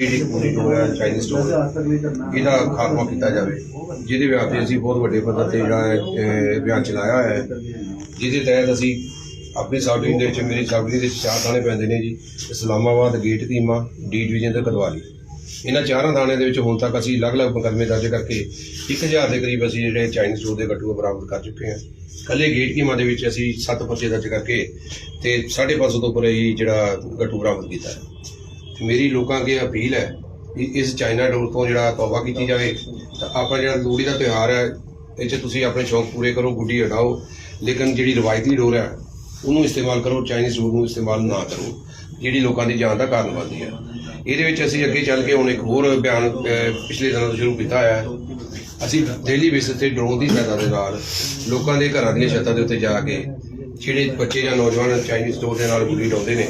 ਜਿਹੜੀ ਪੂਰੀ ਜੋ ਹੈ ਚਾਈਨੀਜ਼ ਸਟੋਰ ਇਹਦਾ ਖਾਤਮਾ ਕੀਤਾ ਜਾਵੇ। ਜਿਹਦੇ ਵਿਆਹ ਤੇ ਅਸੀਂ ਬਹੁਤ ਵੱਡੇ ਪੱਧਰ ਤੇ ਜਿਹੜਾ ਹੈ, ਅਹ, ਅਭਿਆਨ ਚਲਾਇਆ ਹੋਇਆ ਹੈ। ਜਿਹਦੇ ਤਹਿਤ ਅਸੀਂ ਆਪਣੀ ਸਾਬੜੀ ਦੇ ਵਿੱਚ ਮੇਰੀ ਸਾਬੜੀ ਦੇ ਵਿੱਚ ਚਾਰ ਥਾਣੇ ਪੈਂਦੇ ਨੇ ਜੀ। ਇਸਲਾਮਾਬਾਦ ਗੇਟ ਕੀਮਾ ਡੀ ਡਿਵੀਜ਼ਨ ਤੇ ਕਦਵਾਲੀ। ਇਹਨਾਂ ਚਾਰਾਂ ਥਾਣਿਆਂ ਦੇ ਵਿੱਚ ਹੁਣ ਤੱਕ ਅਸੀਂ ਅਲੱਗ-ਅਲੱਗ ਮੁਕੱਦਮੇ ਦਰਜ ਕਰਕੇ 1000 ਦੇ ਕਰੀਬ ਅਸੀਂ ਜਿਹੜੇ ਚਾਈਨੀਜ਼ ਸਟੋਰ ਦੇ ਗੱਟੂ ਬਰਾਮਦ ਕਰ ਚੁੱਕੇ ਹਾਂ। ਕੱਲੇ ਗੇਟ ਕੀਮਾ ਦੇ ਵਿੱਚ ਅਸੀਂ 7 ਪਰਚੇ ਦਰਜ ਕਰਕੇ ਤੇ 550 ਤੋਂ ਉੱਪਰ ਹੀ ਜਿਹੜਾ ਗੱਟੂ ਬਰਾਮਦ ਕੀਤਾ ਹੈ। ਤੇ ਮੇਰੀ ਲੋਕਾਂ ਅੱਗੇ ਅਪੀਲ ਹੈ ਕਿ ਇਸ ਚਾਈਨਾ ਡੋਰ ਤੋਂ ਜਿਹੜਾ ਤੌਬਾ ਕੀਤੀ ਜਾਵੇ, ਤਾਂ ਆਪਾਂ ਜਿਹੜਾ ਲੋਹੜੀ ਦਾ ਤਿਉਹਾਰ ਹੈ, ਇਹ 'ਚ ਤੁਸੀਂ ਆਪਣੇ ਸ਼ੌਂਕ ਪੂਰੇ ਕਰੋ, ਗੁੱਡੀ ਹਟਾਓ ਲੇਕਿਨ ਜਿਹੜੀ ਰਵਾਇਤੀ ਡੋਰ ਹੈ, ਉਹਨੂੰ ਇਸਤੇਮਾਲ ਕਰੋ, ਚਾਈਨੀਜ਼ ਡੋਰ ਨੂੰ ਇਸਤੇਮਾਲ ਨਾ ਕਰੋ, ਜਿਹੜੀ ਲੋਕਾਂ ਦੀ ਜਾਨ ਦਾ ਕਾਰਨ ਬਣਦੀ ਹੈ। ਇਹਦੇ ਵਿੱਚ ਅਸੀਂ ਅੱਗੇ ਚੱਲ ਕੇ ਹੁਣ ਇੱਕ ਹੋਰ ਬਿਆਨ ਪਿਛਲੇ ਦਿਨਾਂ ਤੋਂ ਸ਼ੁਰੂ ਕੀਤਾ ਹੈ। ਅਸੀਂ ਡੇਲੀ ਬੇਸਿਸ ਤੇ ਡਰੋਨ ਦੀ ਸਹਾਇਤਾ ਦੇ ਨਾਲ ਲੋਕਾਂ ਦੇ ਘਰਾਂ ਦੀਆਂ ਛੱਤਾਂ ਦੇ ਉੱਤੇ ਜਾ ਕੇ, ਜਿਹੜੇ ਬੱਚੇ ਜਾਂ ਨੌਜਵਾਨ ਚਾਈਨੀਜ਼ ਸਟੋਰ ਦੇ ਨਾਲ ਗੁੱਡੀ ਡਾਉਂਦੇ ਨੇ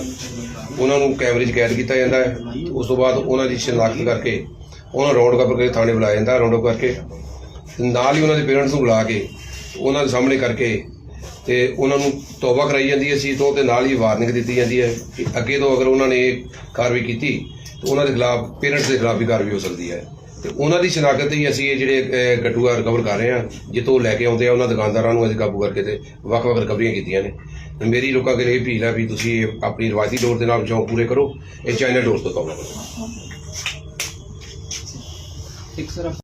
ਉਹਨਾਂ ਨੂੰ ਕੈਮਰੇ 'ਚ ਕੈਦ ਕੀਤਾ ਜਾਂਦਾ ਹੈ। ਉਸ ਤੋਂ ਬਾਅਦ ਉਹਨਾਂ ਦੀ ਸ਼ਨਾਖਤ ਕਰਕੇ ਉਹਨਾਂ ਰੌਂਡ ਕਵਰ ਕਰਕੇ ਥਾਣੇ ਬੁਲਾਇਆ ਜਾਂਦਾ ਰੌਂਡ ਅਪ ਕਰਕੇ। ਨਾਲ ਹੀ ਉਹਨਾਂ ਦੇ ਪੇਰੈਂਟਸ ਨੂੰ ਬੁਲਾ ਕੇ ਉਹਨਾਂ ਦੇ ਸਾਹਮਣੇ ਕਰਕੇ ਤੇ ਉਹਨਾਂ ਨੂੰ ਤੌਬਾ ਕਰਾਈ ਜਾਂਦੀ ਹੈ ਸੀ ਤੋਂ ਤੇ ਨਾਲ ਹੀ ਵਾਰਨਿੰਗ ਦਿੱਤੀ ਜਾਂਦੀ ਹੈ ਕਿ ਅੱਗੇ ਤੋਂ ਅਗਰ ਉਹਨਾਂ ਨੇ ਇਹ ਕਾਰਵਾਈ ਕੀਤੀ, ਤਾਂ ਉਹਨਾਂ ਦੇ ਖਿਲਾਫ ਪੇਰੈਂਟਸ ਦੇ ਖਿਲਾਫ ਵੀ ਕਾਰਵਾਈ ਹੋ ਸਕਦੀ ਹੈ। ਤੇ ਉਹਨਾਂ ਦੀ ਸ਼ਨਾਖਤ ਹੀ ਅਸੀਂ ਇਹ ਜਿਹੜੇ ਅਹ, ਰਿਕਵਰ ਕਰ ਰਹੇ ਹਾਂ। ਜਿੱਥੋਂ ਲੈ ਕੇ ਆਉਂਦੇ ਆ ਉਹਨਾਂ ਦੁਕਾਨਦਾਰਾਂ ਨੂੰ ਅਸੀਂ ਕਾਬੂ ਕਰਕੇ ਤੇ ਵੱਖ-ਵੱਖ ਰਿਕਵਰੀਆਂ ਕੀਤੀਆਂ ਨੇ। ਮੇਰੀ ਲੋਕਾਂ ਅੱਗੇ ਇਹ ਅਪੀਲ ਹੈ ਵੀ ਤੁਸੀਂ ਇਹ ਆਪਣੀ ਰਵਾਇਤੀ ਡੋਰ ਦੇ ਨਾਲ ਸ਼ੌਂਕ ਪੂਰੇ ਕਰੋ। ਇਹ ਚਾਈਨਾ ਡੋਰ ਤੋਂ ਤੌਬਾ ਕਰੋ ਇੱਕ ਸਰ